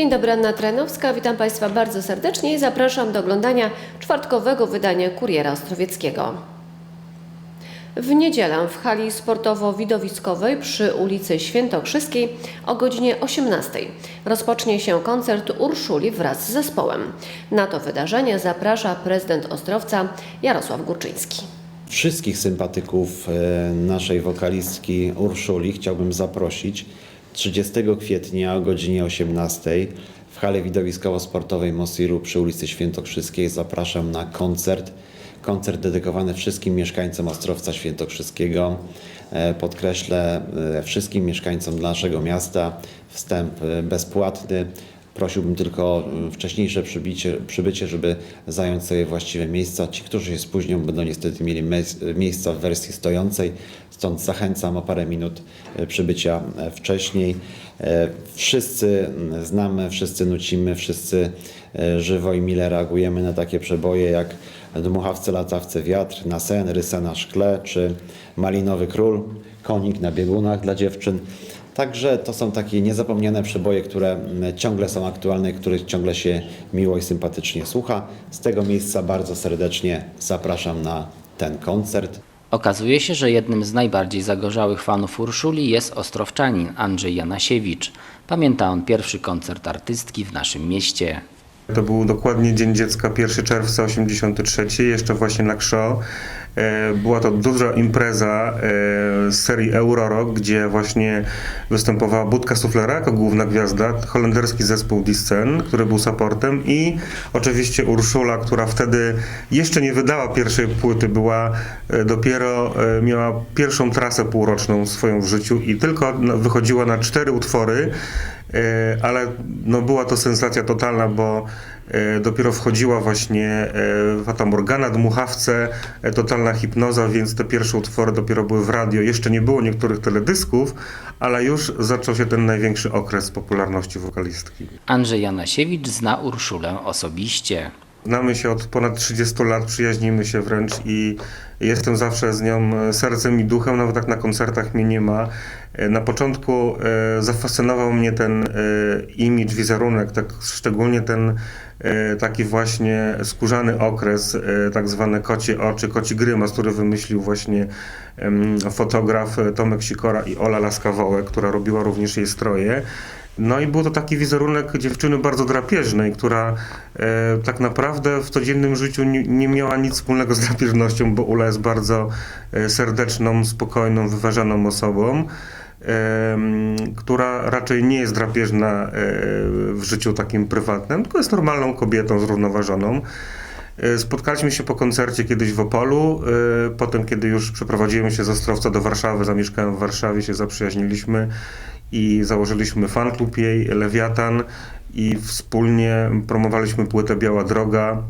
Dzień dobry, Anna Trenowska. Witam Państwa bardzo serdecznie i zapraszam do oglądania czwartkowego wydania Kuriera Ostrowieckiego. W niedzielę w hali sportowo-widowiskowej przy ulicy Świętokrzyskiej o godzinie 18 rozpocznie się koncert Urszuli wraz z zespołem. Na to wydarzenie zaprasza prezydent Ostrowca Jarosław Górczyński. Wszystkich sympatyków e, naszej wokalistki Urszuli chciałbym zaprosić 30 kwietnia o godzinie 18 w hale widowiskowo-sportowej Mosiru przy ulicy Świętokrzyskiej. Zapraszam na koncert. Koncert dedykowany wszystkim mieszkańcom Ostrowca Świętokrzyskiego. E, Podkreślę e, wszystkim mieszkańcom naszego miasta. Wstęp e, bezpłatny. Prosiłbym tylko o mm, wcześniejsze przybicie, przybycie, żeby zająć sobie właściwe miejsca. Ci, którzy się spóźnią, będą niestety mieli miejsca w wersji stojącej, stąd zachęcam o parę minut e, przybycia e, wcześniej. E, Wszyscy mm, znamy, wszyscy nucimy, wszyscy żywo i mile reagujemy na takie przeboje jak Dmuchawce, latawce, wiatr, na sen, rysa na szkle, czy Malinowy Król, konik na biegunach dla dziewczyn. Także to są takie niezapomniane przeboje, które ciągle są aktualne, których ciągle się miło i sympatycznie słucha. Z tego miejsca bardzo serdecznie zapraszam na ten koncert. Okazuje się, że jednym z najbardziej zagorzałych fanów Urszuli jest ostrowczanin Andrzej Janasiewicz. Pamięta on pierwszy koncert artystki w naszym mieście. To był dokładnie Dzień Dziecka, 1 czerwca 83, jeszcze właśnie na Krzo. E, Była to duża impreza e, z serii Eurorock, gdzie właśnie występowała Budka Suflera jako główna gwiazda, holenderski zespół Discen, który był supportem i oczywiście Urszula, która wtedy jeszcze nie wydała pierwszej płyty, była e, dopiero, miała pierwszą trasę półroczną swoją w życiu i tylko wychodziła na cztery utwory, ale no była to sensacja totalna, bo e, dopiero wchodziła właśnie e, Fata Morgana, Dmuchawce, e, totalna hipnoza, więc te pierwsze utwory dopiero były w radio. Jeszcze nie było niektórych teledysków, ale już zaczął się ten największy okres popularności wokalistki. Andrzej Janasiewicz zna Urszulę osobiście. Znamy się od ponad 30 lat, przyjaźnimy się wręcz i jestem zawsze z nią e, sercem i duchem, nawet jak na koncertach mnie nie ma. E, Na początku e, zafascynował mnie ten imidż, wizerunek, tak szczególnie ten taki właśnie skórzany okres, tak zwane kocie oczy, koci grymas, który wymyślił właśnie fotograf Tomek Sikora i Ola Laskawołek, która robiła również jej stroje. No i był to taki wizerunek dziewczyny bardzo drapieżnej, która e, tak naprawdę w codziennym życiu nie, nie miała nic wspólnego z drapieżnością, bo Ula jest bardzo e, serdeczną, spokojną, wyważoną osobą, em, która raczej nie jest drapieżna e, w życiu takim prywatnym, tylko jest normalną kobietą zrównoważoną. E, Spotkaliśmy się po koncercie kiedyś w Opolu. e, Potem, kiedy już przeprowadziłem się z Ostrowca do Warszawy, zamieszkałem w Warszawie, się zaprzyjaźniliśmy i założyliśmy fanklub jej, Lewiatan i wspólnie promowaliśmy płytę Biała Droga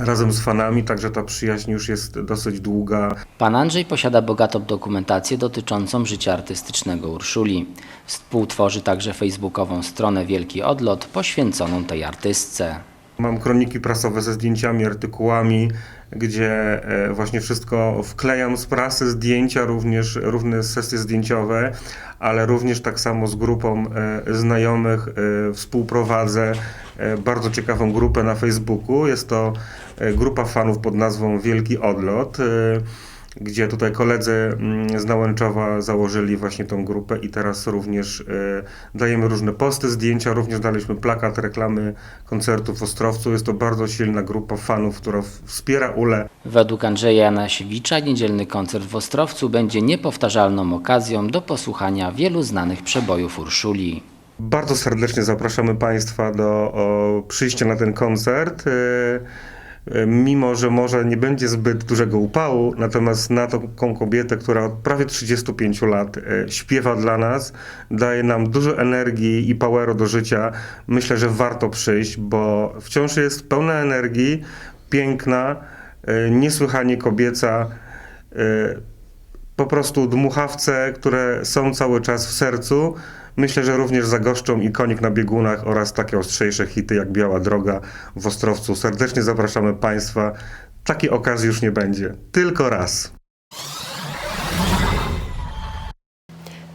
razem z fanami, także ta przyjaźń już jest dosyć długa. Pan Andrzej posiada bogatą dokumentację dotyczącą życia artystycznego Urszuli. Współtworzy także facebookową stronę Wielki Odlot poświęconą tej artystce. Mam kroniki prasowe ze zdjęciami, artykułami, gdzie e, właśnie wszystko wklejam z prasy, zdjęcia, również różne sesje zdjęciowe, ale również tak samo z grupą e, znajomych e, współprowadzę bardzo ciekawą grupę na Facebooku. Jest to grupa fanów pod nazwą Wielki Odlot. E, gdzie tutaj koledzy mm, z Nałęczowa założyli właśnie tą grupę i teraz również e, dajemy różne posty, zdjęcia, również daliśmy plakat reklamy koncertu w Ostrowcu. Jest to bardzo silna grupa fanów, która wspiera Ulę. Według Andrzeja Janasiewicza niedzielny koncert w Ostrowcu będzie niepowtarzalną okazją do posłuchania wielu znanych przebojów Urszuli. Bardzo serdecznie zapraszamy Państwa do o, przyjścia na ten koncert. E, Mimo, że może nie będzie zbyt dużego upału, natomiast na taką kobietę, która od prawie 35 lat e, śpiewa dla nas, daje nam dużo energii i poweru do życia, myślę, że warto przyjść, bo wciąż jest pełna energii, piękna, e, niesłychanie kobieca. po prostu dmuchawce, które są cały czas w sercu. Myślę, że również zagoszczą i konik na biegunach oraz takie ostrzejsze hity jak Biała Droga w Ostrowcu. Serdecznie zapraszamy Państwa. Takiej okazji już nie będzie. Tylko raz.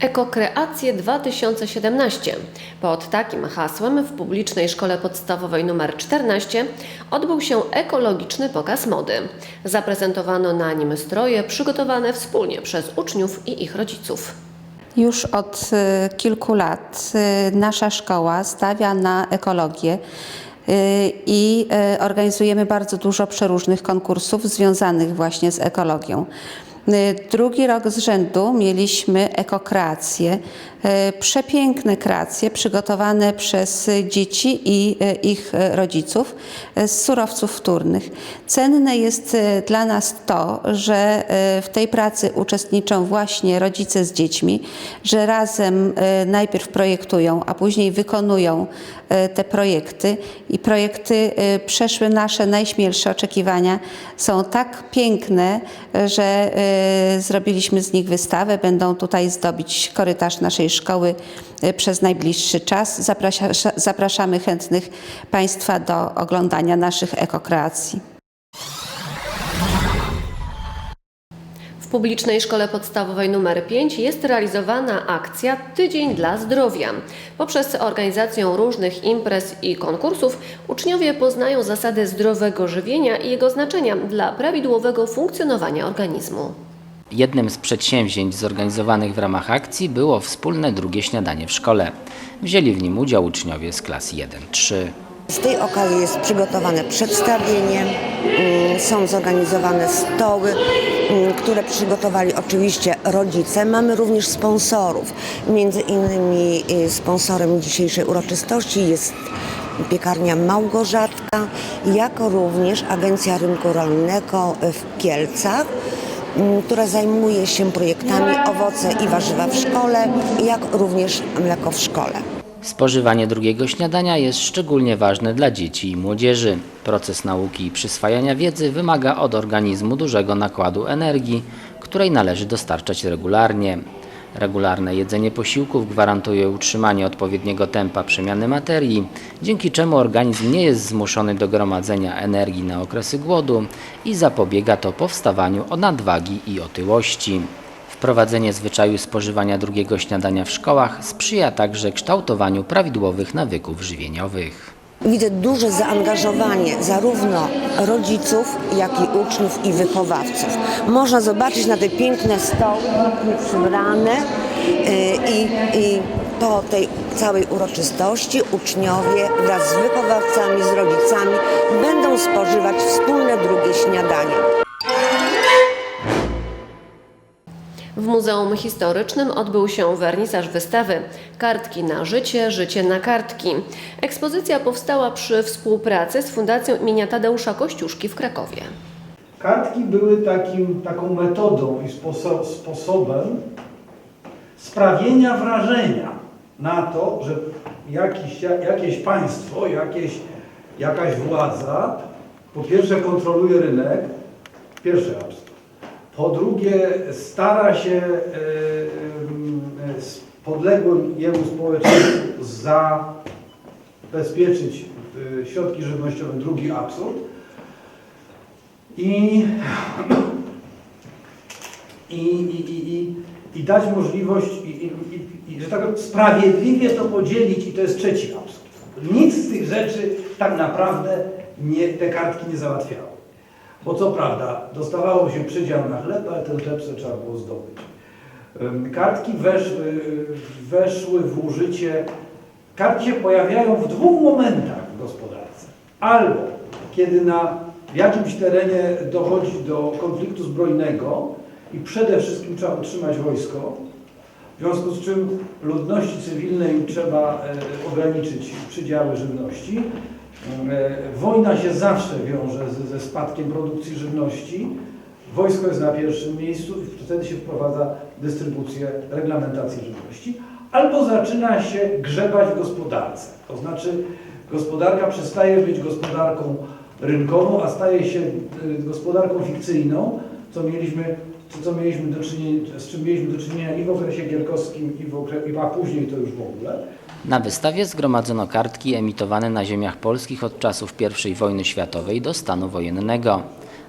Ekokreacje 2017. Pod takim hasłem w publicznej szkole podstawowej nr 14 odbył się ekologiczny pokaz mody. Zaprezentowano na nim stroje przygotowane wspólnie przez uczniów i ich rodziców. Już od e, kilku lat e, nasza szkoła stawia na ekologię e, i organizujemy bardzo dużo przeróżnych konkursów związanych właśnie z ekologią. E, Drugi rok z rzędu mieliśmy ekokreacje, e, przepiękne kreacje przygotowane przez dzieci i e, ich rodziców z surowców wtórnych. Cenne jest dla nas to, że w tej pracy uczestniczą właśnie rodzice z dziećmi, że razem najpierw projektują, a później wykonują te projekty i projekty przeszły nasze najśmielsze oczekiwania. Są tak piękne, że zrobiliśmy z nich wystawę. Będą tutaj zdobić korytarz naszej szkoły e, przez najbliższy czas. Zaprasza, zapraszamy chętnych Państwa do oglądania naszych ekokreacji. Publicznej szkole podstawowej nr 5 jest realizowana akcja Tydzień dla Zdrowia. Poprzez organizację różnych imprez i konkursów uczniowie poznają zasady zdrowego żywienia i jego znaczenia dla prawidłowego funkcjonowania organizmu. Jednym z przedsięwzięć zorganizowanych w ramach akcji było wspólne drugie śniadanie w szkole. Wzięli w nim udział uczniowie z klas 1-3. Z tej okazji jest przygotowane przedstawienie, mm, są zorganizowane stoły, mm, które przygotowali oczywiście rodzice. Mamy również sponsorów. Między innymi y, sponsorem dzisiejszej uroczystości jest piekarnia Małgorzatka, jako również Agencja Rynku Rolnego w Kielcach mm, która zajmuje się projektami owoce i warzywa w szkole, jak również mleko w szkole. Spożywanie drugiego śniadania jest szczególnie ważne dla dzieci i młodzieży. Proces nauki i przyswajania wiedzy wymaga od organizmu dużego nakładu energii, której należy dostarczać regularnie. Regularne jedzenie posiłków gwarantuje utrzymanie odpowiedniego tempa przemiany materii, dzięki czemu organizm nie jest zmuszony do gromadzenia energii na okresy głodu i zapobiega to powstawaniu nadwagi i otyłości. Wprowadzenie zwyczaju spożywania drugiego śniadania w szkołach sprzyja także kształtowaniu prawidłowych nawyków żywieniowych. Widzę duże zaangażowanie zarówno rodziców, jak i uczniów i wychowawców. Można zobaczyć na te piękne stoły, pięknie przybrane yy, i, i po tej całej uroczystości uczniowie wraz z wychowawcami, z rodzicami będą spożywać wspólne drugie śniadanie. W Muzeum Historycznym odbył się wernisaż wystawy Kartki na życie, życie na kartki. Ekspozycja powstała przy współpracy z Fundacją imienia Tadeusza Kościuszki w Krakowie. Kartki były takim, taką metodą i sposo sposobem sprawienia wrażenia na to, że jakiś, jakieś państwo, jakieś, jakaś władza po pierwsze kontroluje rynek, pierwszy aspekt. Po drugie stara się e, e, podległym jemu społeczeństwu zabezpieczyć e, środki żywnościowe, drugi absurd. I, i, i, i, i, dać możliwość, i, i, i, że tak sprawiedliwie to podzielić, i to jest trzeci absurd. Nic z tych rzeczy tak naprawdę nie, te kartki nie załatwiały. Bo co prawda, dostawało się przydział na chleb, ale ten chleb sobie trzeba było zdobyć. Kartki weszły, weszły w użycie, kartki się pojawiają w dwóch momentach w gospodarce. Albo kiedy na w jakimś terenie dochodzi do konfliktu zbrojnego i przede wszystkim trzeba utrzymać wojsko, w związku z czym ludności cywilnej trzeba e, ograniczyć przydziały żywności. E, Wojna się zawsze wiąże ze, spadkiem produkcji żywności. Wojsko jest na pierwszym miejscu i wtedy się wprowadza dystrybucję, reglamentację żywności. Albo zaczyna się grzebać w gospodarce. To znaczy gospodarka przestaje być gospodarką rynkową, a staje się y, gospodarką fikcyjną, co mieliśmy, co, co mieliśmy do czynienia, z czym mieliśmy do czynienia i w okresie gierkowskim, i w okresie, a później to już w ogóle. Na wystawie zgromadzono kartki emitowane na ziemiach polskich od czasów I wojny światowej do stanu wojennego.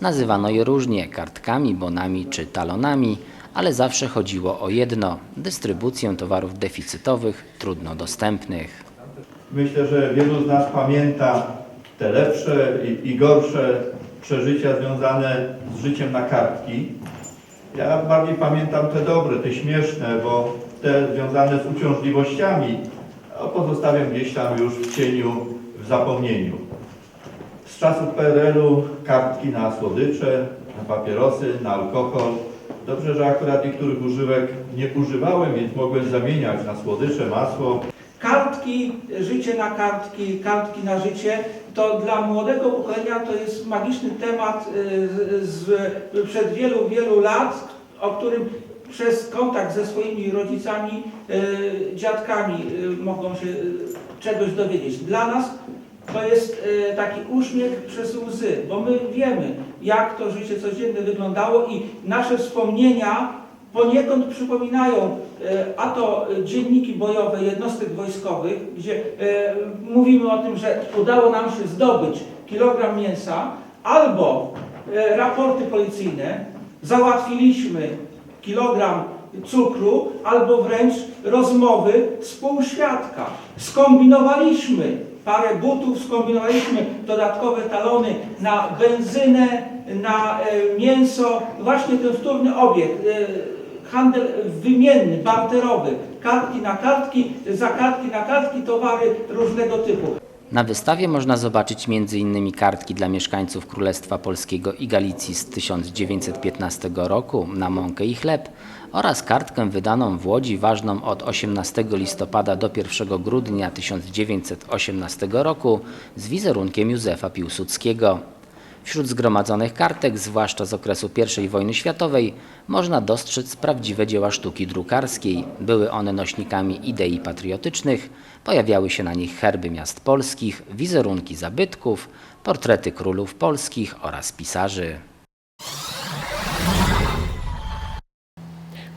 Nazywano je różnie kartkami, bonami czy talonami, ale zawsze chodziło o jedno dystrybucję towarów deficytowych, trudno dostępnych. Myślę, że wielu z nas pamięta te lepsze i, i gorsze przeżycia związane z życiem na kartki. Ja bardziej pamiętam te dobre, te śmieszne, bo te związane z uciążliwościami pozostawiam gdzieś tam już w cieniu, w zapomnieniu. Z czasów PRL-u kartki na słodycze, na papierosy, na alkohol. Dobrze, że akurat niektórych używek nie używałem, więc mogłem zamieniać na słodycze, masło. Kartki, życie na kartki, kartki na życie, to dla młodego pokolenia to jest magiczny temat y, z, przed wielu, wielu lat, o którym przez kontakt ze swoimi rodzicami, y, dziadkami y, mogą się czegoś dowiedzieć. Dla nas to jest taki uśmiech przez łzy, bo my wiemy, jak to życie codzienne wyglądało i nasze wspomnienia poniekąd przypominają e, a to e, dzienniki bojowe jednostek wojskowych, gdzie e, mówimy o tym, że udało nam się zdobyć kilogram mięsa, albo raporty policyjne, załatwiliśmy kilogram cukru, albo wręcz rozmowy współświadka. Skombinowaliśmy parę butów, skombinowaliśmy dodatkowe talony na benzynę, na mięso, właśnie ten wtórny obieg. Handel wymienny, barterowy, kartki na kartki, za kartki na kartki, towary różnego typu. Na wystawie można zobaczyć m.in. kartki dla mieszkańców Królestwa Polskiego i Galicji z 1915 roku na mąkę i chleb oraz kartkę wydaną w Łodzi ważną od 18 listopada do 1 grudnia 1918 roku z wizerunkiem Józefa Piłsudskiego. Wśród zgromadzonych kartek, zwłaszcza z okresu I wojny światowej, można dostrzec prawdziwe dzieła sztuki drukarskiej. Były one nośnikami idei patriotycznych, pojawiały się na nich herby miast polskich, wizerunki zabytków, portrety królów polskich oraz pisarzy.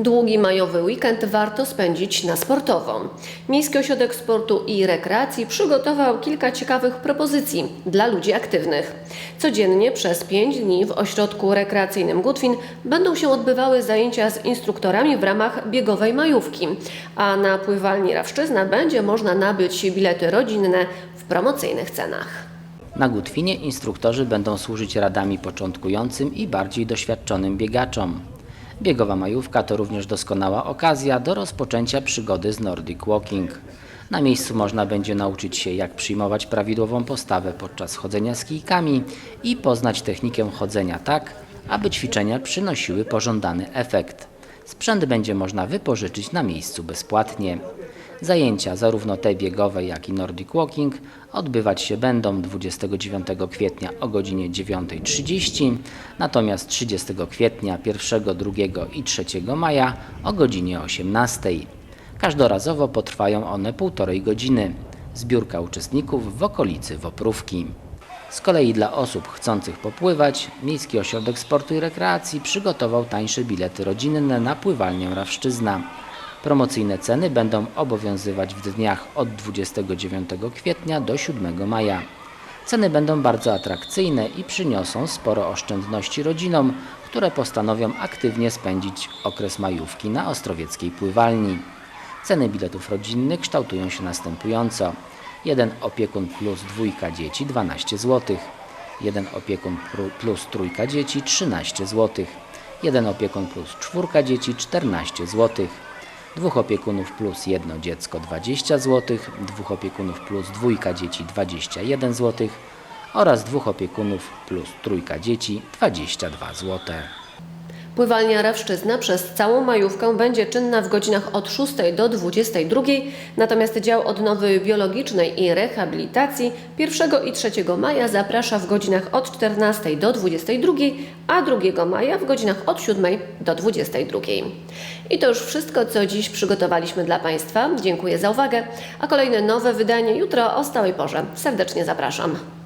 Długi majowy weekend warto spędzić na sportowo. Miejski Ośrodek Sportu i Rekreacji przygotował kilka ciekawych propozycji dla ludzi aktywnych. Codziennie przez 5 dni w Ośrodku Rekreacyjnym Gutwin będą się odbywały zajęcia z instruktorami w ramach biegowej majówki, a na pływalni Rawszczyzna będzie można nabyć bilety rodzinne w promocyjnych cenach. Na Gutwinie instruktorzy będą służyć radami początkującym i bardziej doświadczonym biegaczom. Biegowa majówka to również doskonała okazja do rozpoczęcia przygody z Nordic Walking. Na miejscu można będzie nauczyć się, jak przyjmować prawidłową postawę podczas chodzenia z kijkami i poznać technikę chodzenia tak, aby ćwiczenia przynosiły pożądany efekt. Sprzęt będzie można wypożyczyć na miejscu bezpłatnie. Zajęcia, zarówno te biegowe, jak i Nordic Walking, odbywać się będą 29 kwietnia o godzinie 9.30, natomiast 30 kwietnia, 1, 2 i 3 maja o godzinie 18.00. Każdorazowo potrwają one półtorej godziny. Zbiórka uczestników w okolicy Woprówki. Z kolei dla osób chcących popływać, Miejski Ośrodek Sportu i Rekreacji przygotował tańsze bilety rodzinne na pływalnię Rawszczyzna. Promocyjne ceny będą obowiązywać w dniach od 29 kwietnia do 7 maja. Ceny będą bardzo atrakcyjne i przyniosą sporo oszczędności rodzinom, które postanowią aktywnie spędzić okres majówki na ostrowieckiej pływalni. Ceny biletów rodzinnych kształtują się następująco. Jeden opiekun plus dwójka dzieci 12 zł. Jeden opiekun plus trójka dzieci 13 zł. Jeden opiekun plus czwórka dzieci 14 zł. Dwóch opiekunów plus jedno dziecko 20 zł. Dwóch opiekunów plus dwójka dzieci 21 zł. Oraz dwóch opiekunów plus trójka dzieci 22 zł. Pływalnia Rawszczyzna przez całą majówkę będzie czynna w godzinach od 6 do 22, natomiast dział odnowy biologicznej i rehabilitacji 1 i 3 maja zaprasza w godzinach od 14 do 22, a 2 maja w godzinach od 7 do 22. I to już wszystko, co dziś przygotowaliśmy dla Państwa. Dziękuję za uwagę, a kolejne nowe wydanie jutro o stałej porze. Serdecznie zapraszam.